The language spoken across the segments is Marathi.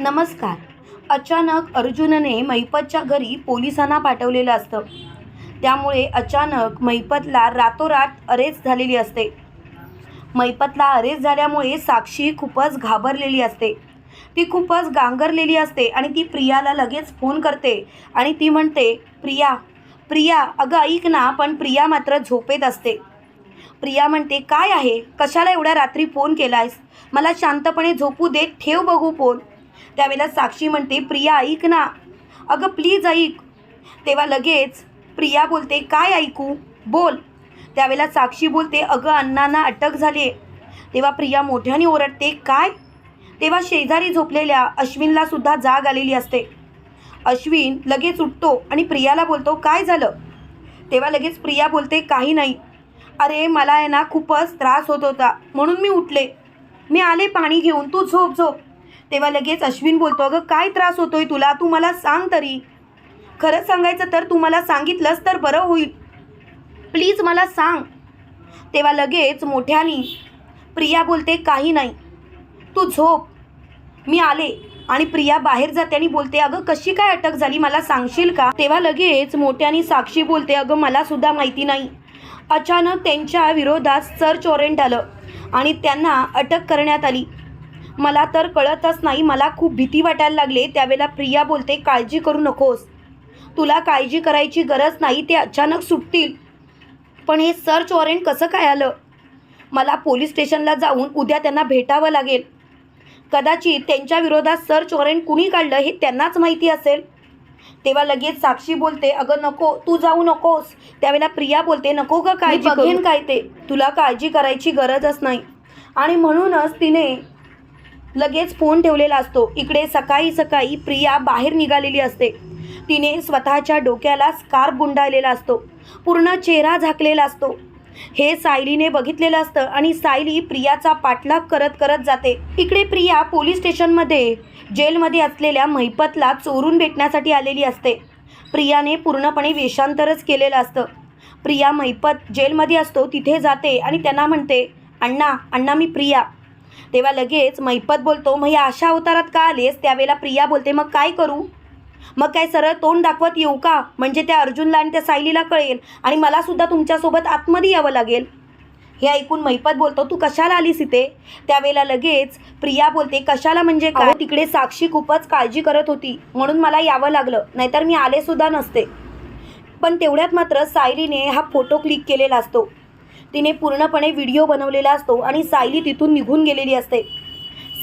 नमस्कार. अचानक अर्जुनने मैपतच्या घरी पोलिसांना पाठवलेलं असतं. त्यामुळे अचानक मैपतला रातोरात अरेस्ट झालेली असते. मैपतला अरेस्ट झाल्यामुळे साक्षी खूपच घाबरलेली असते. ती खूपच गांगरलेली असते आणि ती प्रियाला लगेच फोन करते आणि ती म्हणते प्रिया प्रिया अगं ऐक ना पण प्रिया मात्र झोपेत असते. प्रिया म्हणते काय आहे? कशाला एवढ्या रात्री फोन केला आहेस मला शांतपणे झोपू दे ठेव बघू फोन. त्यावेळेला साक्षी म्हणते प्रिया ऐक ना. अगं प्लीज ऐक. तेव्हा लगेच प्रिया बोलते काय ऐकू? बोल. त्यावेळेला साक्षी बोलते अगं अण्णांना अटक झाली आहे तेव्हा प्रिया मोठ्याने ओरडते काय? तेव्हा शेजारी झोपलेल्या अश्विनला सुद्धा जाग आलेली असते. अश्विन लगेच उठतो आणि प्रियाला बोलतो काय झालं? तेव्हा लगेच प्रिया बोलते काही नाही. अरे मला आहे ना खूपच त्रास होत होता. म्हणून मी उठले. मी आले पाणी घेऊन. तू झोप झोप. तेव्हा लगेच अश्विन बोलतो अगं काय त्रास होतोय तुला? तू मला सांग तरी. खरंच सांगायचं तर तू मला सांगितलंस तर बरं होईल. प्लीज मला सांग. तेव्हा लगेच मोठ्यानी प्रिया बोलते काही नाही. तू झोप. मी आले. आणि प्रिया बाहेर जाते आणि बोलते अगं कशी काय अटक झाली? मला सांगशील का? तेव्हा लगेच मोठ्यानी साक्षी बोलते अगं मला सुद्धा माहिती नाही. अचानक त्यांच्या विरोधात सर्च वॉरंट आलं आणि त्यांना अटक करण्यात आली. मला तर कळतच नाही मला खूप भीती वाटायला लागले. त्यावेळेला प्रिया बोलते काळजी करू नकोस. तुला काळजी करायची गरज नाही ते अचानक सुटतील. पण हे सर्च वॉरंट कसं काय आलं? मला पोलीस स्टेशनला जाऊन उद्या त्यांना भेटावं लागेल. कदाचित त्यांच्या विरोधात सर्च वॉरंट कुणी काढलं हे त्यांनाच माहिती असेल. तेव्हा लगेच साक्षी बोलते अगं नको तू जाऊ नकोस. त्यावेळेला प्रिया बोलते नको ग काळजी बघेन काय ते. तुला काळजी करायची गरजच नाही. आणि म्हणूनच तिने लगेच फोन ठेवलेला असतो. इकडे सकाळी सकाळी प्रिया बाहेर निघालेली असते. तिने स्वतःच्या डोक्याला स्कार्फ गुंडाळलेला असतो. पूर्ण चेहरा झाकलेला असतो. हे सायलीने बघितलेलं असतं आणि सायली प्रियाचा पाठलाग करत करत जाते. इकडे प्रिया पोलीस स्टेशनमध्ये जेलमध्ये असलेल्या महिपतला चोरून भेटण्यासाठी आलेली असते. प्रियाने पूर्णपणे वेषांतरच केलेलं असतं. प्रिया महिपत जेलमध्ये असतो तिथे जाते आणि त्यांना म्हणते अण्णा अण्णा मी प्रिया. तेव्हा लगेच महिपत बोलतो मग या अशा अवतारात का आलेस त्यावेळेला प्रिया बोलते मग काय करू? मग काय सरळ तोंड दाखवत येऊ का? म्हणजे त्या अर्जुनला आणि त्या सायलीला कळेल आणि मला सुद्धा तुमच्यासोबत आतमध्ये यावं लागेल. हे ऐकून महिपत बोलतो तू कशाला आलीस इथे? त्यावेळेला लगेच प्रिया बोलते कशाला म्हणजे काय? तिकडे साक्षी खूपच काळजी करत होती म्हणून मला यावं लागलं नाहीतर मी आले सुद्धा नसते. पण तेवढ्यात मात्र सायलीने हा फोटो क्लिक केलेला असतो. तिने पूर्णपणे व्हिडिओ बनवलेला असतो आणि सायली तिथून निघून गेलेली असते.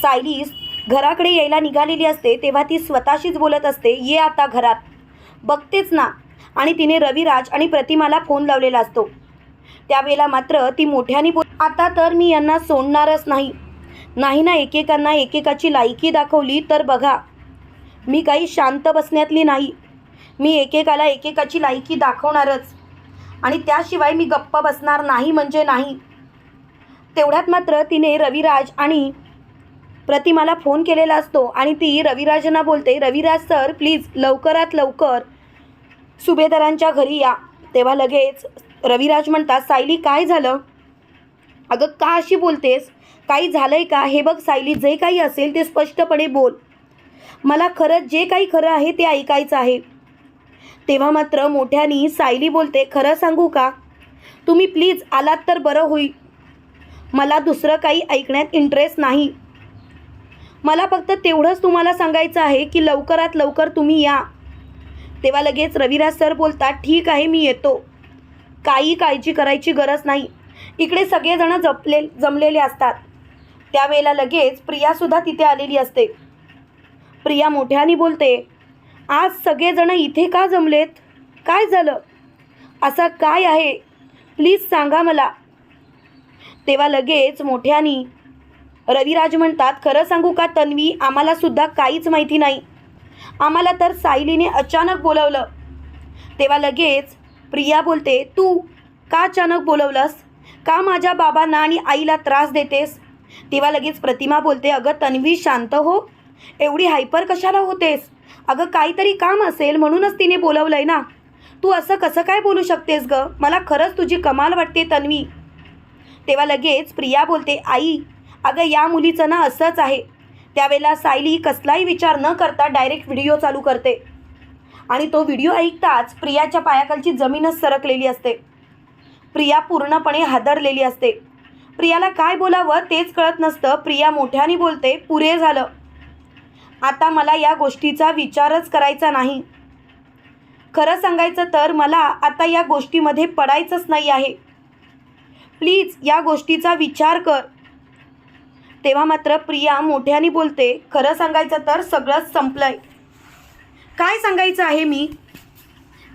सायली घराकडे यायला निघालेली असते तेव्हा ती स्वतःशीच बोलत असते ये आता घरात. बघतेच ना. आणि तिने रविराज आणि प्रतिमाला फोन लावलेला असतो. त्यावेळेला मात्र ती मोठ्याने बोल आता तर मी यांना सोडणारच नाही. नाही ना एकेकांना एकेकाची लायकी दाखवली तर बघा. मी काही शांत बसण्यातली नाही. मी एकेकाला एकेकाची लायकी दाखवणारच. आणि त्याशिवाय मी गप्प बसणार नाही म्हणजे नाही. तेवढ्यात मात्र तिने रविराज आणि प्रतिमाला फोन केलेला असतो आणि ती रविराजना बोलते रविराज सर प्लीज लवकरात लवकर सुभेदारांच्या घरी या. तेव्हा लगेच रविराज म्हणतात सायली काय झालं? अगं का अशी बोलतेस? काही झालं आहे का? हे बघ सायली जे काही असेल ते स्पष्टपणे बोल. मला खरंच जे काही खरं आहे ते ऐकायचं आहे. तेव्हा मात्र मोठ्यानी सायली बोलते खरं सांगू का? तुम्ही प्लीज आलात तर बरं होईल. मला दुसरं काही ऐकण्यात इंटरेस्ट नाही. मला फक्त तेवढंच तुम्हाला सांगायचं आहे की लवकरात लवकर तुम्ही या. तेव्हा लगेच रविराज सर बोलतात ठीक आहे मी येतो. काही काळजी करायची गरज नाही. इकडे सगळेजण जपले जमलेले असतात. त्यावेळेला लगेच प्रियासुद्धा तिथे आलेली असते. प्रिया मोठ्याने बोलते आज सगळेजण इथे का जमलेत? काय झालं? असं काय आहे? प्लीज सांगा मला. तेव्हा लगेच मोठ्यानी रविराज म्हणतात खरं सांगू का तन्वी आम्हालासुद्धा काहीच माहिती नाही. आम्हाला तर सायलीने अचानक बोलवलं. तेव्हा लगेच प्रिया बोलते तू का अचानक बोलवलंस? का माझ्या बाबांना आणि आईला त्रास देतेस? तेव्हा लगेच प्रतिमा बोलते अगं तन्वी शांत हो. एवढी हायपर कशाला होतेस? अगं काहीतरी काम असेल म्हणूनच तिने बोलवलंय ना. तू असं कसं काय बोलू शकतेस ग? मला खरंच तुझी कमाल वाटते तन्वी. तेव्हा लगेच प्रिया बोलते आई अगं या मुलीचं ना असंच आहे. त्यावेळेला सायली कसलाही विचार न करता डायरेक्ट व्हिडिओ चालू करते. आणि तो व्हिडिओ ऐकताच प्रियाच्या पायाखालची जमीनच सरकलेली असते. प्रिया पूर्णपणे हादरलेली असते. प्रियाला काय बोलावं तेच कळत नसतं. प्रिया मोठ्याने बोलते पुरे झालं. आता मला या गोष्टीचा विचारच करायचा नाही. खरं सांगायचं तर मला आता या गोष्टीमध्ये पडायचंच नाही आहे. प्लीज या गोष्टीचा विचार कर. तेव्हा मात्र प्रिया मोठ्याने बोलते खरं सांगायचं तर सगळंच संपलंय. काय सांगायचं आहे मी?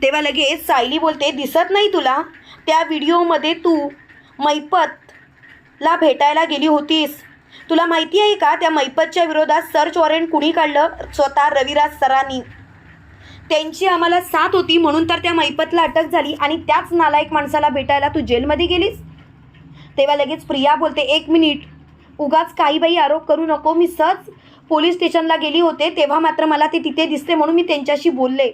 तेव्हा लगेच सायली बोलते दिसत नाही तुला? त्या व्हिडिओमध्ये तू मैपतला भेटायला गेली होतीस. तुला माहिती आहे का त्या मैपतच्या विरोधात सर्च वॉरंट कुणी काढलं? स्वतः रविराज सरांनी. त्यांची आम्हाला साथ होती म्हणून तर त्या मैपतला अटक झाली. आणि त्याच नालायक माणसाला भेटायला तू जेलमध्ये गेलीस? तेव्हा लगेच प्रिया बोलते एक मिनिट. उगाच काही बाई आरोप करू नको मी सहज पोलीस स्टेशनला गेली होते. तेव्हा मात्र मला ते तिथे दिसते म्हणून मी त्यांच्याशी बोलले.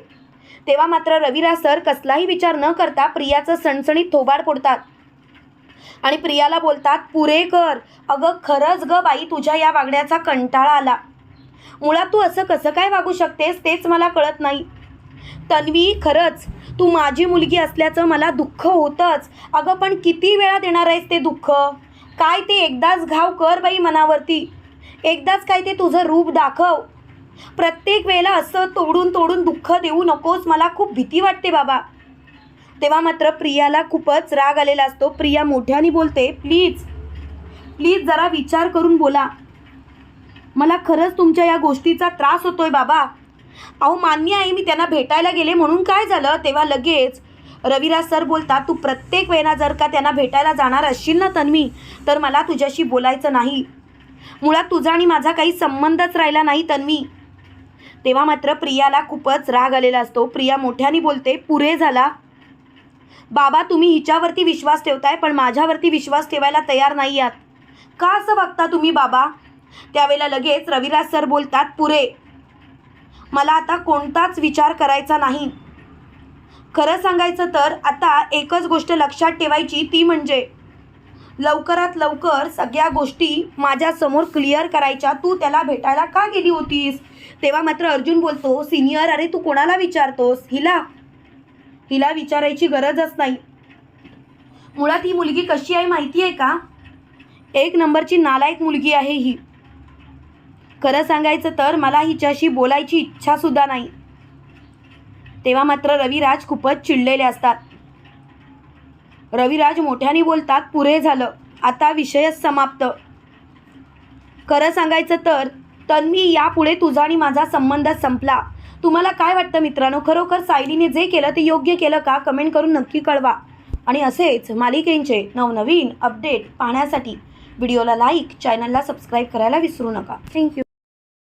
तेव्हा मात्र रविराज सर कसलाही विचार न करता प्रियाचं सणसणीत थोबाड फोडतात. आणि प्रियाला बोलतात पुरे कर. अगं खरंच ग बाई तुझ्या या वागण्याचा कंटाळा आला. मुळात तू असं कसं काय वागू शकतेस तेच मला कळत नाही. तन्वी खरंच. तू माझी मुलगी असल्याचं मला दुःख होतंच. अगं पण किती वेळा देणार आहेस ते दुःख? काय ते एकदाच घाव कर बाई मनावरती. एकदाच काय ते तुझं रूप दाखव. प्रत्येक वेळेला असं तोडून तोडून दुःख देऊ नकोस. मला खूप भीती वाटते बाबा. तेव्हा मात्र प्रियाला खूपच राग आलेला असतो. प्रिया मोठ्याने बोलते प्लीज प्लीज जरा विचार करून बोला. मला खरंच तुमच्या या गोष्टीचा त्रास होतोय बाबा. अहो मान्य आहे मी त्यांना भेटायला गेले म्हणून काय झालं? तेव्हा लगेच रविराज सर बोलतात तू प्रत्येक वेळेला जर का त्यांना भेटायला जाणार असशील ना तन्वी तर मला तुझ्याशी बोलायचं नाही. मुळात तुझा आणि माझा काही संबंधच राहिला नाही तन्वी. तेव्हा मात्र प्रियाला खूपच राग आलेला असतो. प्रिया मोठ्याने बोलते पुरे झाला. बाबा तुम्ही हिच्यावरती विश्वास ठेवताय पण माझ्यावरती विश्वास ठेवायला तयार नाही आहात. का असं बघता तुम्ही बाबा? त्यावेळेला लगेच रविराज सर बोलतात पुरे मला आता कोणताच विचार करायचा नाही. खरं सांगायचं तर आता एकच गोष्ट लक्षात ठेवायची ती म्हणजे लवकरात लवकर सगळ्या गोष्टी माझ्यासमोर क्लिअर करायच्या. तू त्याला भेटायला का गेली होतीस? तेव्हा मात्र अर्जुन बोलतो सिनियर अरे तू कोणाला विचारतोस? हिला हिला विचारायची गरजच नाही. मुळात ही मुलगी कशी आहे माहिती आहे का? एक नंबरची नालायक मुलगी आहे ही. खरं सांगायचं तर मला हिच्याशी बोलायची इच्छासुद्धा नाही. तेव्हा मात्र रविराज खूपच चिडलेले असतात. रविराज मोठ्याने बोलतात पुरे झालं. आता विषयच समाप्त. खरं सांगायचं तर तन्वी यापुढे तुझा आणि माझा संबंध संपला. तुम्हाला काय वाटतं मित्रांनो? खरोखर सायलीने जे केलं ते योग्य केलं का? कमेंट करून नक्की कळवा. आणि असेच मालिकेंचे नवनवीन अपडेट पाहण्यासाठी व्हिडिओला लाईक चॅनलला सबस्क्राईब करायला विसरू नका. थँक्यू.